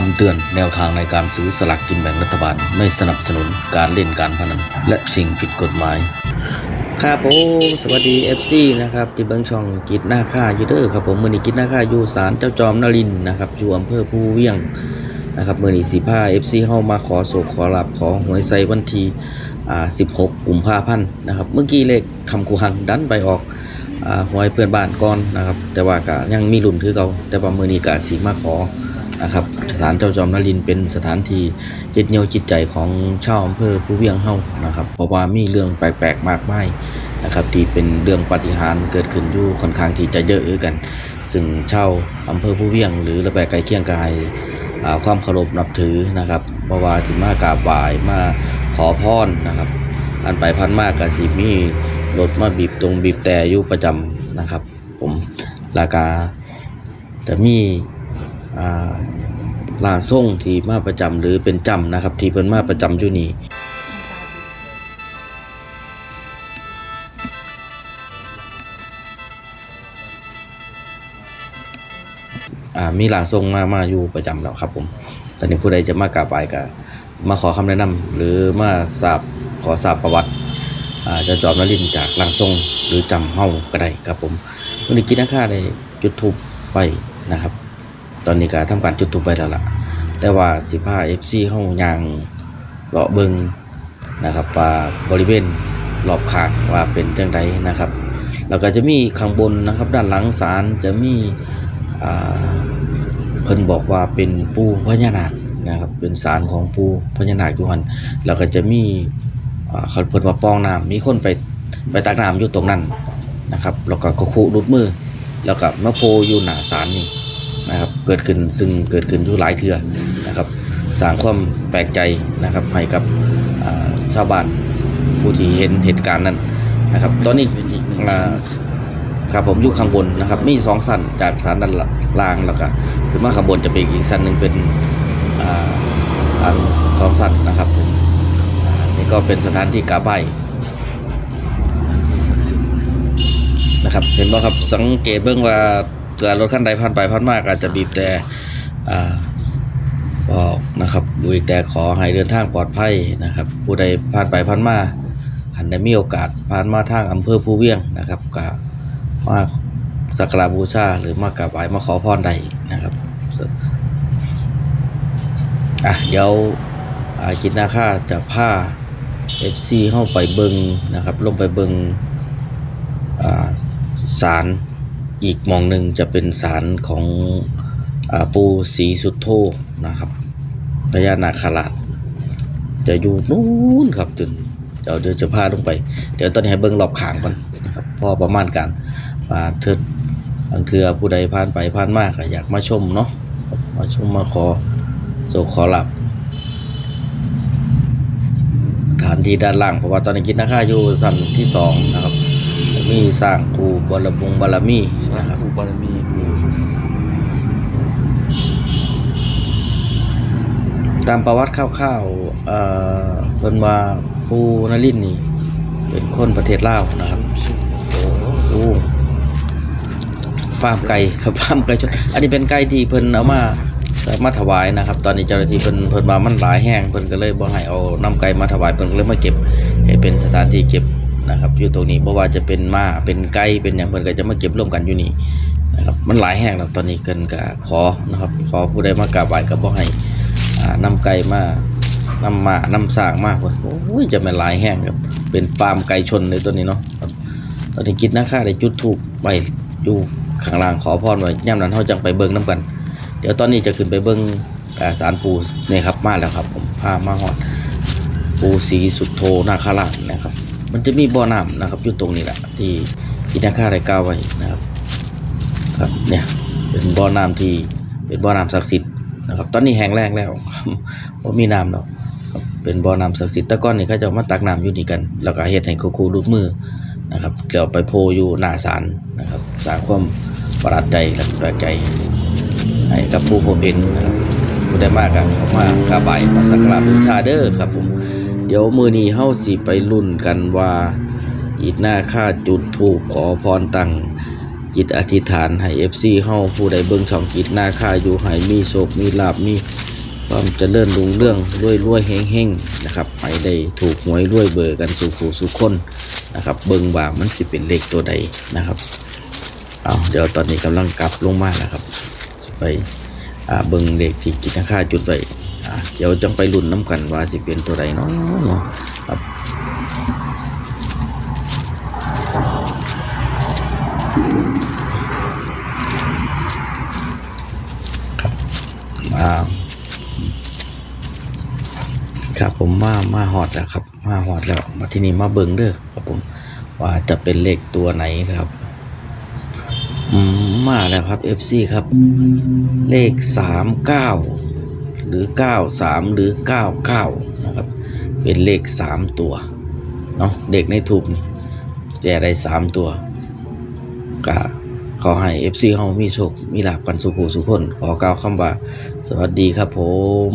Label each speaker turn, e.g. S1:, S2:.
S1: คำเตือนแนวทางในการซื้อสลากกินแบ่งรัฐบาล ไม่สนับสนุนการเล่นการพนันและสิ่งผิดกฎหมาย ครับผมสวัสดี FC นะครับที่เบิ้งช่องกิจหน้าค่ายูเดอร์ครับผมมือนี้กิจหน้าค่าอยู่ศาลเจ้าจอมนรินนะครับอยู่อำเภอภูเวียงนะครับมือนี้สีผ้า FC เข้ามาขอโศกขอหลับขอหวยไซวันที่อ่า16กุมภาพันธ์นะครับเมื่อกี้เลขคำคูหังดันไปออกอ่าหวยเพื่อนบ้านก่อนนะครับแต่ว่าก็ยังมีลุ่นคือเขาแต่ว่ามือนี้ก็สีมาขอ นะครับสถานเจ้าจอมนรินเป็นสถานที่ยึดเหนี่ยวจิตใจของชาวอำเภอภูเวียงเฮานะครับเพราะว่ามีเรื่องแปลกๆมากมายนะครับที่เป็นเรื่องปาฏิหาริย์เกิดขึ้นอยู่ค่อนข้างที่จะเยอะเอกัน ซึ่งชาวอำเภอผู้เวียง หรือระแวกใกล้เคียงกายความเคารพนับถือนะครับเพราะว่าถึงมากราบไหว้มาขอพรนะครับอันไปพันมากกับสิมีรถมาบีบตรงบีบแต่อยู่ประจำนะครับ ผมราคาจะมี ลาส่งที่มาประจำหรือเป็นจำนะครับ ที่เพิ่นมาประจำอยู่นี่อ่ามีหลานทรงมา มาอยู่ประจำแล้วครับผม ตอนนี้ผู้ใดจะมากราบไหว้ก็มาขอคำแนะนำหรือมาทราบขอทราบประวัติอ่าจะจอมนรินจากหลางทรงหรือจำเฮาก็ได้ครับผมวันนี้กินนักข่าได้จุดทูปไปนะครับ ตอนนี้ก็ทำการจุดทูปไปแล้วล่ะ แต่ว่าสิพา FC เฮายางเลาะเบิงนะครับว่าบริเวณรอบขางว่าเป็นจังไดนะครับ แล้วก็จะมีข้างบนนะครับ ด้านหลังศาลจะมีเพิ่นบอกว่าเป็นปูพญานาคนะครับเป็นสารของปูพญานาคอยู่หันแล้วก็จะมีเขาเพิ่นว่าปองน้ำมีคนไปไปตักน้ำอยู่ตรงนั้นนะครับ แล้วก็กคุรุดมือ แล้วก็มะโพอยู่หน้าศาลนี่ นะครับเกิดขึ้นซึ่งเกิดขึ้นอยู่หลายเทื่อนะครับสร้างความแปลกใจนะครับให้กับชาวบ้านผู้ที่เห็นเหตุการณ์นั้นนะครับ ตอนนี้ครับผมอยู่ข้างบนนะครับมีสองสั้นจากฐานด้านล่างแล้วก็คือมาข้างบนจะเป็นอีกสั้นหนึ่งเป็นอ่าทางสองสั้นนะครับผมนี่ก็เป็นสถานที่กราบไหว้นะครับ เห็นบ่ครับสังเกตเบื้องว่า รถคันใดผ่านไปผ่านมากอาจจะบีบแต่บอกนะครับบีบแต่ขอให้เดินทางปลอดภัยนะครับ ผู้ใดผ่านไปผ่านมาคันได้มีโอกาสผ่านมาทางอำเภอภูเวียงนะครับก็มาสักการบูชาหรือมากราบไหว้มาขอพรใดนะครับอะเดี๋ยวอากินนาค่าจะพา FC เข้าไปเบิงนะครับ ลงไปเบิงอ่าศาล อีกมองหนึ่งจะเป็นศาลของอปูศรีสุดโธนะครับพญานาคราชจะอยู่นู้นครับจนเดี๋ยวเดี๋ยวจะพาลงไป เดี๋ยวตอนนี้ให้เบิ้งรอบขางก่อนนะครับพอประมาณการว่าเถิดบางเทือผู้ใดผ่านไปผ่านมากอยากมาชมเนาะมาชมมาขอโศกขอหลับฐานที่ด้านล่างเพราะว่าตอนนี้กินนาค่าอยู่สั่นที่สองนะครับ มีสร้างครูบารบงบารมีนะครับ
S2: ครูบารมี
S1: ตามประวัติคร่าวๆเอ่อเพิ่นว่าผู้นรินทร์นี่ เป็นคนประเทศลาวนะครับโอ้ฟาร์มไก่ครับฟาร์มไก่ชนอันนี้เป็นไก่ที่เพิ่นเอามามาถวายนะครับ ตอนนี้เจ้าหน้าที่เพิ่นเพิ่นว่ามันหลายแห้งเพิ่นก็เลยบ่ให้เอานำไก่มาถวายเพิ่นก็เลยมาเก็บให้เป็นสถานที่เก็บ นะครับ อยู่ตรงนี้บ่ว่าจะเป็นมาเป็นไก่เป็นหยังเพิ่นก็จะมาเก็บร่วมกันอยู่นี่นะครับมันหลายแห้งแล้วตอนนี้เพิ่นก็ขอนะครับ ขอผู้ใดมากราบไหว้ก็บ่ให้อ่านำไก่มานำม้านำสร้างมาเพิ่นโอ้ยจะแม่นหลายแห้งครับเป็นฟาร์มไก่ชนเลยตัวนี้เนาะตอนนี้กินนาค่าได้จุดถูกไปอยู่ข้างล่างขอพรไว้ย่ำนั้นเขาจังไปเบิ่งน้ำกัน เดี๋ยวตอนนี้จะขึ้นไปเบิ่งสารปูนี่ครับมาแล้วครับผมพามาฮอดปูสีสุดโทนาคาราชนะครับ มันจะมีบ่อน้ำนะครับอยู่ตรงนี้แหละที่กินนาค่าได้กล่าวไว้นะครับครับเนี่ยเป็นบ่อน้ำที่เป็นบ่อน้ำศักดิ์สิทธิ์นะครับ ตอนนี้แห้งแล้งแล้วว่ามีน้ำแล้วครับเป็นบ่อน้ำศักดิ์สิทธิ์ต่ก่อนนี่เขาจะมาตักน้ำอยู่นี่กัน แล้วก็เฮ็ดให้ครูๆรูดมือนะครับเกี่ยวไปโพอยู่หน้าศาลนะครับสางความประหลาดใจและแปลกใจให้กับผู้พบเห็นนะครับผู้ได้มากครับเขามากราบไหว้มาสักการะบูชาเด้อครับผม เดี๋ยวมือนี้เฮาสิไปรุ่นกันว่าจีดหน้าค่าจุดถูกขอพรตั้งจิตอธิษฐานให้ FC เฮาผู้ใดเบิ่งช่องจิตหน้าค่าอยู่ให้มีโชคมีลาภมีความเจริญรุ่งเรื่องรวยรวยๆเฮงนะครับให้ได้ถูกหวยรวยเบอร์กันสู่ผู้สู่คนนะครับ เบิ่งว่ามันสิเป็นเลขตัวใดนะครับเอาเดี๋ยวตอนนี้กำลังกลับลงมานะครับ ไปเบิ่งเลขที่จิตหน้าค่าจุดไว้ เดี๋ยวจังไปลุ้นน้ำกันว่าสิเป็นตัวใดเนาะเนาะครับมาครับผมมามาฮอดแล้วครับ มาฮอดแล้วมาที่นี่มาเบิงเด้อครับผมว่าจะเป็นเลขตัวไหนนะครับมมาแล้วครับ FC ครับ เลขสามเก้า หรือเก้าสามหรือเก้าเก้านะครับ เป็นเลขสามตัว เนาะเด็กในถูกนี่แจได้สามตัวก็ขอให้ FC เฮามีโชค มีลาภกันสุขสุขคน ขอกล่าวคำว่า สวัสดีครับผม